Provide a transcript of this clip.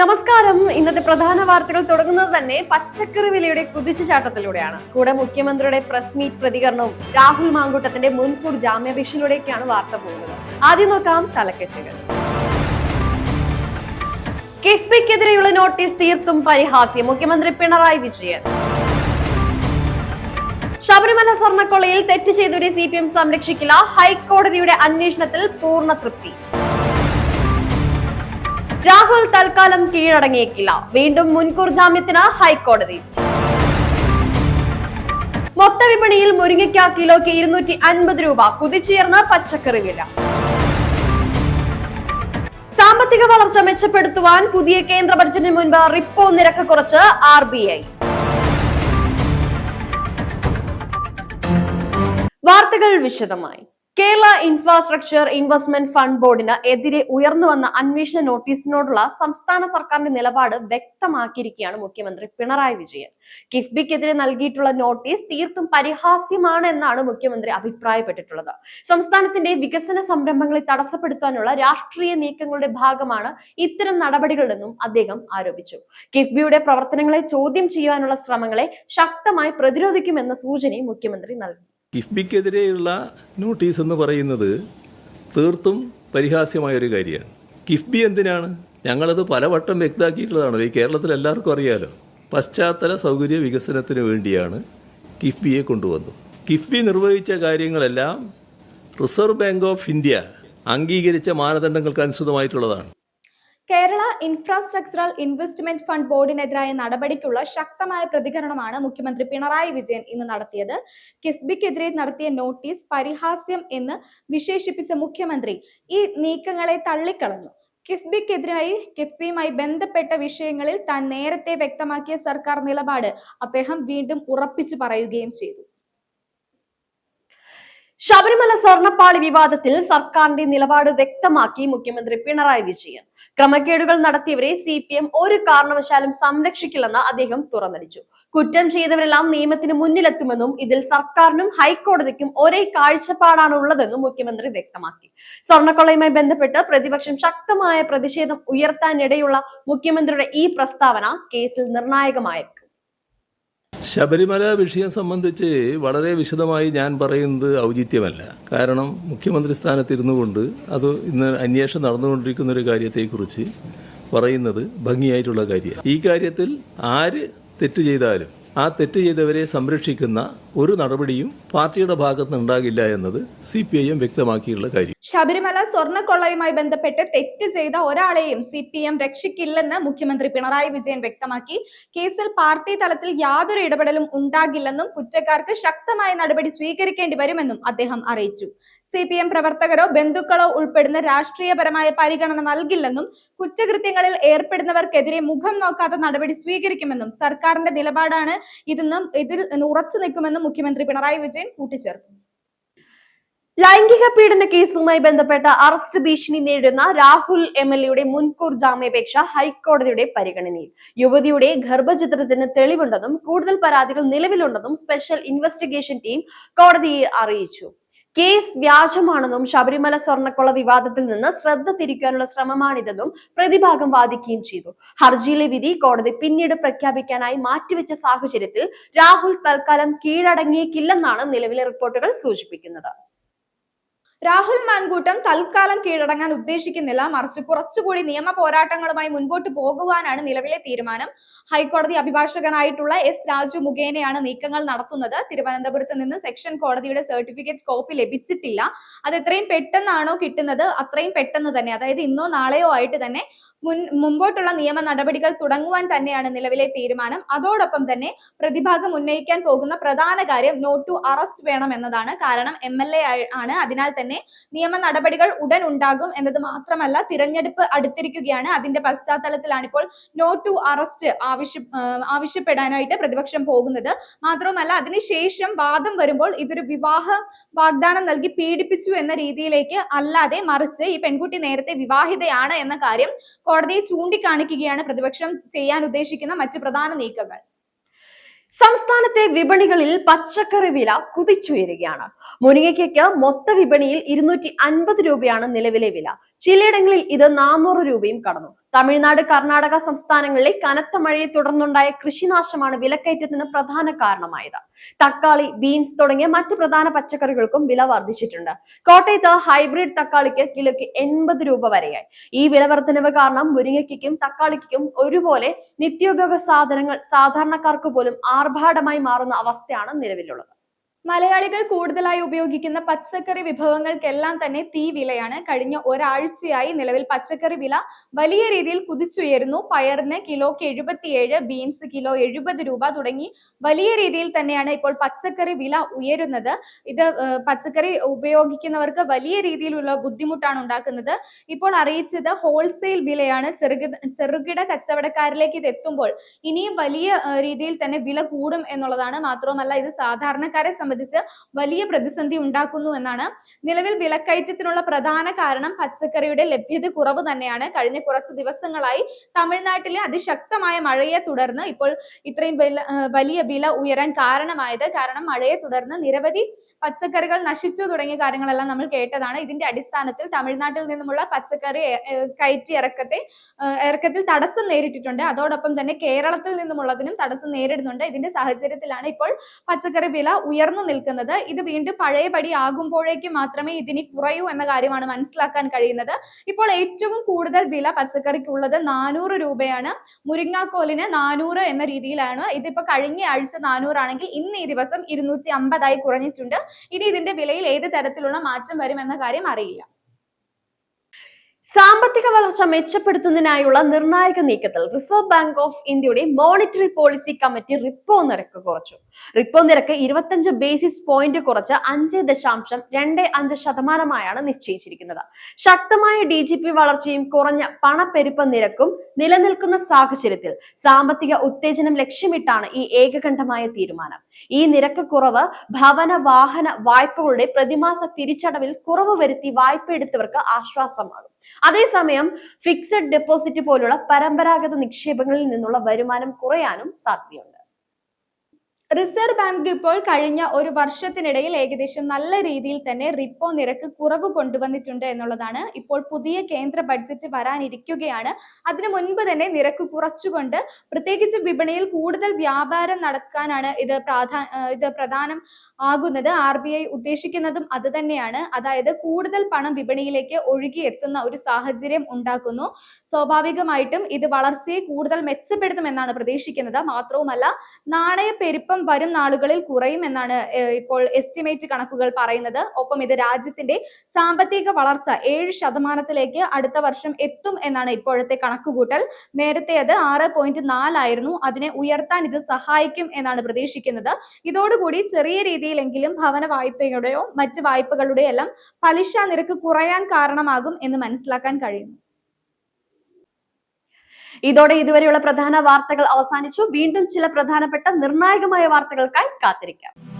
നമസ്കാരം. ഇന്നത്തെ പ്രധാന വാർത്തകൾ തുടങ്ങുന്നത് തന്നെ പച്ചക്കറി വിലയുടെ കുതിച്ചുചാട്ടത്തിലൂടെയാണ്. കൂടെ മുഖ്യമന്ത്രിയുടെ പ്രസ് മീറ്റ് പ്രതികരണവും രാഹുൽ മാങ്കൂട്ടത്തിന്റെ മുൻകൂർ ജാമ്യാപേക്ഷയിലൂടെയൊക്കെയാണ് വാർത്ത പോകുന്നത്. ആദ്യം നോക്കാം തലക്കെട്ടുകൾ. കിഫ്ബിക്കെതിരെയുള്ള നോട്ടീസ് തീർത്തും പരിഹാസ്യം. മുഖ്യമന്ത്രി പിണറായി വിജയൻ. ശബരിമല സ്വർണക്കൊള്ളയിൽ തെറ്റ് ചെയ്തവരെ സി പി എം സംരക്ഷിക്കില്ല. ഹൈക്കോടതിയുടെ അന്വേഷണത്തിൽ പൂർണ തൃപ്തി. രാഹുൽ തൽക്കാലം കീഴടങ്ങിയേക്കില്ല വീണ്ടും മുൻകൂർ ജാമ്യത്തിന് ഹൈക്കോടതി. മൊത്തവിപണിയിൽ മുരിങ്ങയ്ക്ക കിലോയ്ക്ക് ഇരുന്നൂറ്റി അൻപത് രൂപ കുതിച്ചുയർന്ന പച്ചക്കറി വില. സാമ്പത്തിക വളർച്ച മെച്ചപ്പെടുത്തുവാൻ പുതിയ കേന്ദ്ര ബഡ്ജറ്റിന് മുൻപ് റിപ്പോ നിരക്ക് കുറച്ച് ആർ ബി ഐ. വാർത്തകൾ വിശദമായി. കേരള ഇൻഫ്രാസ്ട്രക്ചർ ഇൻവെസ്റ്റ്മെന്റ് ഫണ്ട് ബോർഡിന് എതിരെ ഉയർന്നു വന്ന അന്വേഷണ നോട്ടീസിനോടുള്ള സംസ്ഥാന സർക്കാരിന്റെ നിലപാട് വ്യക്തമാക്കിയിരിക്കുകയാണ് മുഖ്യമന്ത്രി പിണറായി വിജയൻ. കിഫ്ബിക്കെതിരെ നൽകിയിട്ടുള്ള നോട്ടീസ് തീർത്തും പരിഹാസ്യമാണ് എന്നാണ് മുഖ്യമന്ത്രി അഭിപ്രായപ്പെട്ടിട്ടുള്ളത്. സംസ്ഥാനത്തിന്റെ വികസന സംരംഭങ്ങളെ തടസ്സപ്പെടുത്താനുള്ള രാഷ്ട്രീയ നീക്കങ്ങളുടെ ഭാഗമാണ് ഇത്തരം നടപടികളെന്നും അദ്ദേഹം ആരോപിച്ചു. കിഫ്ബിയുടെ പ്രവർത്തനങ്ങളെ ചോദ്യം ചെയ്യാനുള്ള ശ്രമങ്ങളെ ശക്തമായി പ്രതിരോധിക്കുമെന്ന സൂചനയും മുഖ്യമന്ത്രി നൽകി. കിഫ്ബിക്കെതിരെയുള്ള നോട്ടീസ് എന്ന് പറയുന്നത് തീർത്തും പരിഹാസ്യമായ ഒരു കാര്യമാണ്. കിഫ്ബി എന്തിനാണ്? ഞങ്ങളത് പലവട്ടം വ്യക്താക്കിയിട്ടുള്ളതാണ് ഈ കേരളത്തിൽ എല്ലാവർക്കും അറിയാലോ. പശ്ചാത്തല സൗകര്യ വികസനത്തിന് വേണ്ടിയാണ് കിഫ്ബിയെ കൊണ്ടുവന്നത്. കിഫ്ബി നിർവഹിച്ച കാര്യങ്ങളെല്ലാം റിസർവ് ബാങ്ക് ഓഫ് ഇന്ത്യ അംഗീകരിച്ച മാനദണ്ഡങ്ങൾക്ക് അനുസൃതമായിട്ടുള്ളതാണ്. കേരള ഇൻഫ്രാസ്ട്രക്ചറൽ ഇൻവെസ്റ്റ്മെന്റ് ഫണ്ട് ബോർഡിനെതിരായ നടപടിക്കുള്ള ശക്തമായ പ്രതികരണമാണ് മുഖ്യമന്ത്രി പിണറായി വിജയൻ ഇന്ന് നടത്തിയത്. കിഫ്ബിക്കെതിരെ നടത്തിയ നോട്ടീസ് പരിഹാസ്യം എന്ന് വിശേഷിപ്പിച്ച മുഖ്യമന്ത്രി ഈ നീക്കങ്ങളെ തള്ളിക്കളഞ്ഞു. കിഫ്ബിക്കെതിരായി കിഫ്ബിയുമായി ബന്ധപ്പെട്ട വിഷയങ്ങളിൽ താൻ നേരത്തെ വ്യക്തമാക്കിയ സർക്കാർ നിലപാട് അദ്ദേഹം വീണ്ടും ഉറപ്പിച്ചു പറയുകയും ചെയ്തു. ശബരിമല സ്വർണപ്പാളി വിവാദത്തിൽ സർക്കാരിന്റെ നിലപാട് വ്യക്തമാക്കി മുഖ്യമന്ത്രി പിണറായി വിജയൻ. ക്രമക്കേടുകൾ നടത്തിയവരെ സി പി എം ഒരു കാരണവശാലും സംരക്ഷിക്കില്ലെന്ന് അദ്ദേഹം തുറന്നടിച്ചു. കുറ്റം ചെയ്തവരെല്ലാം നിയമത്തിന് മുന്നിലെത്തുമെന്നും ഇതിൽ സർക്കാരിനും ഹൈക്കോടതിക്കും ഒരേ കാഴ്ചപ്പാടാണ് ഉള്ളതെന്നും മുഖ്യമന്ത്രി വ്യക്തമാക്കി. സ്വർണക്കൊള്ളയുമായി ബന്ധപ്പെട്ട് പ്രതിപക്ഷം ശക്തമായ പ്രതിഷേധം ഉയർത്താനിടയുള്ള മുഖ്യമന്ത്രിയുടെ ഈ പ്രസ്താവന കേസിൽ നിർണായകമായേക്കും. ശബരിമല വിഷയം സംബന്ധിച്ച് വളരെ വിശദമായി ഞാൻ പറയുന്നത് ഔചിത്യമല്ല. കാരണം മുഖ്യമന്ത്രി സ്ഥാനത്തിരുന്നു കൊണ്ട് അത് ഇന്ന് അന്വേഷണം നടന്നുകൊണ്ടിരിക്കുന്ന ഒരു കാര്യത്തെക്കുറിച്ച് പറയുന്നത് ഭംഗിയായിട്ടുള്ള കാര്യമാണ്. ഈ കാര്യത്തിൽ ആര് തെറ്റ് ചെയ്താലും ആ തെറ്റ് ചെയ്തവരെ സംരക്ഷിക്കുന്ന ഒരു നടപടിയും പാർട്ടിയുടെ ഭാഗത്ത് ഉണ്ടാകില്ല എന്നത് സി പി ഐ എം വ്യക്തമാക്കിയുള്ള കാര്യം. ശബരിമല സ്വർണക്കൊള്ളയുമായി ബന്ധപ്പെട്ട് തെറ്റ് ചെയ്ത ഒരാളെയും സി പി എം രക്ഷിക്കില്ലെന്ന് മുഖ്യമന്ത്രി പിണറായി വിജയൻ വ്യക്തമാക്കി. കേസിൽ പാർട്ടി തലത്തിൽ യാതൊരു ഇടപെടലും ഉണ്ടാകില്ലെന്നും കുറ്റക്കാർക്ക് ശക്തമായ നടപടി സ്വീകരിക്കേണ്ടി വരുമെന്നും അദ്ദേഹം അറിയിച്ചു. സി പി എം പ്രവർത്തകരോ ബന്ധുക്കളോ ഉൾപ്പെടുന്ന രാഷ്ട്രീയപരമായ പരിഗണന നൽകില്ലെന്നും കുറ്റകൃത്യങ്ങളിൽ ഏർപ്പെടുന്നവർക്കെതിരെ മുഖം നോക്കാത്ത നടപടി സ്വീകരിക്കുമെന്നും സർക്കാരിന്റെ നിലപാടാണ് ഇതെന്നും ഇതിൽ ഉറച്ചു നിൽക്കുമെന്നും മുഖ്യമന്ത്രി പിണറായി വിജയൻ കൂട്ടിച്ചേർത്തു. ലൈംഗിക പീഡന കേസുമായി ബന്ധപ്പെട്ട അറസ്റ്റ് ഭീഷണി നേരിടുന്ന രാഹുൽ എം എൽ എയുടെ മുൻകൂർ ജാമ്യാപേക്ഷ ഹൈക്കോടതിയുടെ പരിഗണനയിൽ. യുവതിയുടെ ഗർഭചിത്രത്തിന് തെളിവുണ്ടെന്നും കൂടുതൽ പരാതികൾ നിലവിലുണ്ടെന്നും സ്പെഷ്യൽ ഇൻവെസ്റ്റിഗേഷൻ ടീം കോടതിയെ അറിയിച്ചു. കേസ് വ്യാജമാണെന്നും ശബരിമല സ്വർണക്കൊള്ള വിവാദത്തിൽ നിന്ന് ശ്രദ്ധ തിരിക്കാനുള്ള ശ്രമമാണിതെന്നും പ്രതിഭാഗം വാദിക്കുകയും ചെയ്തു. ഹർജിയിലെ വിധി കോടതി പിന്നീട് പ്രഖ്യാപിക്കാനായി മാറ്റിവെച്ച സാഹചര്യത്തിൽ രാഹുൽ തൽക്കാലം കീഴടങ്ങിയേക്കില്ലെന്നാണ് നിലവിലെ റിപ്പോർട്ടുകൾ സൂചിപ്പിക്കുന്നത്. രാഹുൽ മാൻകൂട്ടം തൽക്കാലം കീഴടങ്ങാൻ ഉദ്ദേശിക്കുന്നില്ല. മറിച്ച് കുറച്ചുകൂടി നിയമ പോരാട്ടങ്ങളുമായി മുൻപോട്ട് പോകുവാനാണ് നിലവിലെ തീരുമാനം. ഹൈക്കോടതി അഭിഭാഷകനായിട്ടുള്ള എസ് രാജു മുഖേനയാണ് നീക്കങ്ങൾ നടത്തുന്നത്. തിരുവനന്തപുരത്ത് നിന്ന് സെക്ഷൻ കോടതിയുടെ സർട്ടിഫിക്കറ്റ് കോപ്പി ലഭിച്ചിട്ടില്ല. അത് എത്രയും പെട്ടെന്നാണോ കിട്ടുന്നത്. അത്രയും പെട്ടെന്ന് തന്നെ അതായത് ഇന്നോ നാളെയോ ആയിട്ട് തന്നെ മുൻ മുമ്പോട്ടുള്ള നിയമ നടപടികൾ തുടങ്ങുവാൻ തന്നെയാണ് നിലവിലെ തീരുമാനം. അതോടൊപ്പം തന്നെ പ്രതിഭാഗം ഉന്നയിക്കാൻ പോകുന്ന പ്രധാന കാര്യം നോട്ട് ടു അറസ്റ്റ് വേണം എന്നതാണ്. കാരണം എം ആണ്. അതിനാൽ തന്നെ നിയമ നടപടികൾ ഉടൻ ഉണ്ടാകും എന്നത് മാത്രമല്ല തിരഞ്ഞെടുപ്പ് അടുത്തിരിക്കുകയാണ്. അതിന്റെ പശ്ചാത്തലത്തിലാണ് ഇപ്പോൾ നോ ടു അറസ്റ്റ് ആവശ്യ ആവശ്യപ്പെടാനായിട്ട് പ്രതിപക്ഷം പോകുന്നത്. മാത്രവുമല്ല അതിനുശേഷം വാദം വരുമ്പോൾ ഇതൊരു വിവാഹ വാഗ്ദാനം നൽകി പീഡിപ്പിച്ചു എന്ന രീതിയിലേക്ക് അല്ലാതെ മറിച്ച് ഈ പെൺകുട്ടി നേരത്തെ വിവാഹിതയാണ് എന്ന കാര്യം കോടതിയെ ചൂണ്ടിക്കാണിക്കുകയാണ് പ്രതിപക്ഷം ചെയ്യാൻ ഉദ്ദേശിക്കുന്ന മറ്റു പ്രധാന നീക്കങ്ങൾ. സംസ്ഥാനത്തെ വിപണികളിൽ പച്ചക്കറി വില കുതിച്ചുയരുകയാണ്. മുരിങ്ങയ്ക്കയ്ക്ക് മൊത്ത വിപണിയിൽ ഇരുന്നൂറ്റി അൻപത് രൂപയാണ് നിലവിലെ വില. ചിലയിടങ്ങളിൽ ഇത് നാനൂറ് രൂപയും കടന്നു. തമിഴ്നാട് കർണാടക സംസ്ഥാനങ്ങളിലെ കനത്ത മഴയെ തുടർന്നുണ്ടായ കൃഷിനാശമാണ് വിലക്കയറ്റത്തിന് പ്രധാന കാരണമായത്. തക്കാളി ബീൻസ് തുടങ്ങിയ മറ്റ് പ്രധാന പച്ചക്കറികൾക്കും വില വർദ്ധിച്ചിട്ടുണ്ട്. കോട്ടയത്ത് ഹൈബ്രിഡ് തക്കാളിക്ക് കിലോയ്ക്ക് എൺപത് രൂപ വരെയായി. ഈ വില വർധനവ് കാരണം മുരിങ്ങയ്ക്കും തക്കാളിക്കും ഒരുപോലെ നിത്യോപയോഗ സാധനങ്ങൾ സാധാരണക്കാർക്ക് പോലും ആർഭാടമായി മാറുന്ന അവസ്ഥയാണ് നിലവിലുള്ളത്. മലയാളികൾ കൂടുതലായി ഉപയോഗിക്കുന്ന പച്ചക്കറി വിഭവങ്ങൾക്കെല്ലാം തന്നെ തീ വിലയാണ്. കഴിഞ്ഞ ഒരാഴ്ചയായി നിലവിൽ പച്ചക്കറി വില വലിയ രീതിയിൽ കുതിച്ചുയരുന്നു. പയറിന് കിലോക്ക് എഴുപത്തിയേഴ് ബീൻസ് കിലോ എഴുപത് രൂപ തുടങ്ങി വലിയ രീതിയിൽ തന്നെയാണ് ഇപ്പോൾ പച്ചക്കറി വില ഉയരുന്നത്. ഇത് പച്ചക്കറി ഉപയോഗിക്കുന്നവർക്ക് വലിയ രീതിയിലുള്ള ബുദ്ധിമുട്ടാണ് ഉണ്ടാക്കുന്നത്. ഇപ്പോൾ അറിയിച്ചത് ഹോൾസെയിൽ വിലയാണ്. ചെറുകിട ചെറുകിട കച്ചവടക്കാരിലേക്ക് ഇത് എത്തുമ്പോൾ ഇനിയും വലിയ രീതിയിൽ തന്നെ വില കൂടും എന്നുള്ളതാണ്. മാത്രവുമല്ല ഇത് സാധാരണക്കാരെ സംബന്ധിച്ച് വലിയ പ്രതിസന്ധി ഉണ്ടാക്കുന്നു എന്നാണ്. നിലവിൽ വിലക്കയറ്റത്തിനുള്ള പ്രധാന കാരണം പച്ചക്കറിയുടെ ലഭ്യത കുറവ് തന്നെയാണ്. കഴിഞ്ഞ കുറച്ച് ദിവസങ്ങളായി തമിഴ്നാട്ടിലെ അതിശക്തമായ മഴയെ തുടർന്ന് ഇപ്പോൾ ഇത്രയും വലിയ വില ഉയരാൻ കാരണമായത്. കാരണം മഴയെ തുടർന്ന് നിരവധി പച്ചക്കറികൾ നശിച്ചു തുടങ്ങിയ കാര്യങ്ങളെല്ലാം നമ്മൾ കേട്ടതാണ്. ഇതിന്റെ അടിസ്ഥാനത്തിൽ തമിഴ്നാട്ടിൽ നിന്നുമുള്ള പച്ചക്കറി കയറ്റി ഇറക്കത്തെ ഇറക്കത്തിൽ തടസ്സം നേരിട്ടിട്ടുണ്ട്. അതോടൊപ്പം തന്നെ കേരളത്തിൽ നിന്നുമുള്ളതിനും തടസ്സം നേരിടുന്നുണ്ട്. ഇതിന്റെ സാഹചര്യത്തിലാണ് ഇപ്പോൾ പച്ചക്കറി വില ഉയർന്നു നിൽക്കുന്നത്. ഇത് വീണ്ടും പഴയപടി ആകുമ്പോഴേക്കും മാത്രമേ ഇതിനി കുറയൂ എന്ന കാര്യമാണ് മനസ്സിലാക്കാൻ കഴിയുന്നത്. ഇപ്പോൾ ഏറ്റവും കൂടുതൽ വില പച്ചക്കറിക്കുള്ളത് നാനൂറ് രൂപയാണ്. മുരിങ്ങാക്കോലിന് നാനൂറ് എന്ന രീതിയിലാണ്. ഇതിപ്പോ കഴിഞ്ഞ ആഴ്ച നാനൂറാണെങ്കിൽ ഇന്ന് ഈ ദിവസം ഇരുന്നൂറ്റി അമ്പതായി കുറഞ്ഞിട്ടുണ്ട്. ഇനി ഇതിന്റെ വിലയിൽ ഏത് തരത്തിലുള്ള മാറ്റം വരുമെന്ന കാര്യം അറിയില്ല. സാമ്പത്തിക വളർച്ച മെച്ചപ്പെടുത്തുന്നതിനായുള്ള നിർണായക നീക്കത്തിൽ റിസർവ് ബാങ്ക് ഓഫ് ഇന്ത്യയുടെ മോണിറ്ററി പോളിസി കമ്മിറ്റി റിപ്പോ നിരക്ക് കുറച്ചു. റിപ്പോ നിരക്ക് ഇരുപത്തഞ്ച് ബേസിസ് പോയിന്റ് കുറച്ച് അഞ്ച് ദശാംശം രണ്ട് അഞ്ച് ശതമാനമായാണ് നിശ്ചയിച്ചിരിക്കുന്നത്. ശക്തമായ ഡി ജി പി വളർച്ചയും കുറഞ്ഞ പണപ്പെരുപ്പ നിരക്കും നിലനിൽക്കുന്ന സാഹചര്യത്തിൽ സാമ്പത്തിക ഉത്തേജനം ലക്ഷ്യമിട്ടാണ് ഈ ഏകകണ്ഠമായ തീരുമാനം. ഈ നിരക്ക് കുറവ് ഭവന വാഹന വായ്പകളുടെ പ്രതിമാസ തിരിച്ചടവിൽ കുറവ് വരുത്തി വായ്പ എടുത്തവർക്ക് ആശ്വാസമാകും. അതേസമയം ഫിക്സഡ് ഡെപ്പോസിറ്റ് പോലുള്ള പരമ്പരാഗത നിക്ഷേപങ്ങളിൽ നിന്നുള്ള വരുമാനം കുറയാനും സാധ്യതയുണ്ട്. റിസർവ് ബാങ്ക് ഇപ്പോൾ കഴിഞ്ഞ ഒരു വർഷത്തിനിടയിൽ ഏകദേശം നല്ല രീതിയിൽ തന്നെ റിപ്പോ നിരക്ക് കുറവ് കൊണ്ടുവന്നിട്ടുണ്ട് എന്നുള്ളതാണ്. ഇപ്പോൾ പുതിയ കേന്ദ്ര ബഡ്ജറ്റ് വരാനിരിക്കുകയാണ്. അതിനു മുൻപ് തന്നെ നിരക്ക് കുറച്ചുകൊണ്ട് പ്രത്യേകിച്ച് വിപണിയിൽ കൂടുതൽ വ്യാപാരം നടക്കാനാണ് ഇത് പ്രാധാ ഇത് പ്രധാനം ആകുന്നത്. ആർ ബി ഐ ഉദ്ദേശിക്കുന്നതും അത് തന്നെയാണ്. അതായത് കൂടുതൽ പണം വിപണിയിലേക്ക് ഒഴുകിയെത്തുന്ന ഒരു സാഹചര്യം ഉണ്ടാക്കുന്നു. സ്വാഭാവികമായിട്ടും ഇത് വളർച്ചയെ കൂടുതൽ മെച്ചപ്പെടുത്തുമെന്നാണ് പ്രതീക്ഷിക്കുന്നത്. മാത്രവുമല്ല നാണയപ്പെരുപ്പം വരും നാളുകളിൽ കുറയും എന്നാണ് ഇപ്പോൾ എസ്റ്റിമേറ്റ് കണക്കുകൾ പറയുന്നത്. ഒപ്പം ഇത് രാജ്യത്തിന്റെ സാമ്പത്തിക വളർച്ച ഏഴ് ശതമാനത്തിലേക്ക് അടുത്ത വർഷം എത്തും എന്നാണ് ഇപ്പോഴത്തെ കണക്കുകൂട്ടൽ. നേരത്തെ അത് ആറ് പോയിന്റ് നാലായിരുന്നു അതിനെ ഉയർത്താൻ ഇത് സഹായിക്കും എന്നാണ് പ്രതീക്ഷിക്കുന്നത്. ഇതോടുകൂടി ചെറിയ രീതിയിലെങ്കിലും ഭവന വായ്പയുടെയോ മറ്റ് വായ്പകളുടെയോ എല്ലാം പലിശ നിരക്ക് കുറയാൻ കാരണമാകും എന്ന് മനസ്സിലാക്കാൻ കഴിയുന്നു ഇതോടെ ഇതുവരെയുള്ള പ്രധാന വാർത്തകൾ അവസാനിച്ചു. വീണ്ടും ചില പ്രധാനപ്പെട്ട നിർണായകമായ വാർത്തകൾക്കായി കാത്തിരിക്കാം.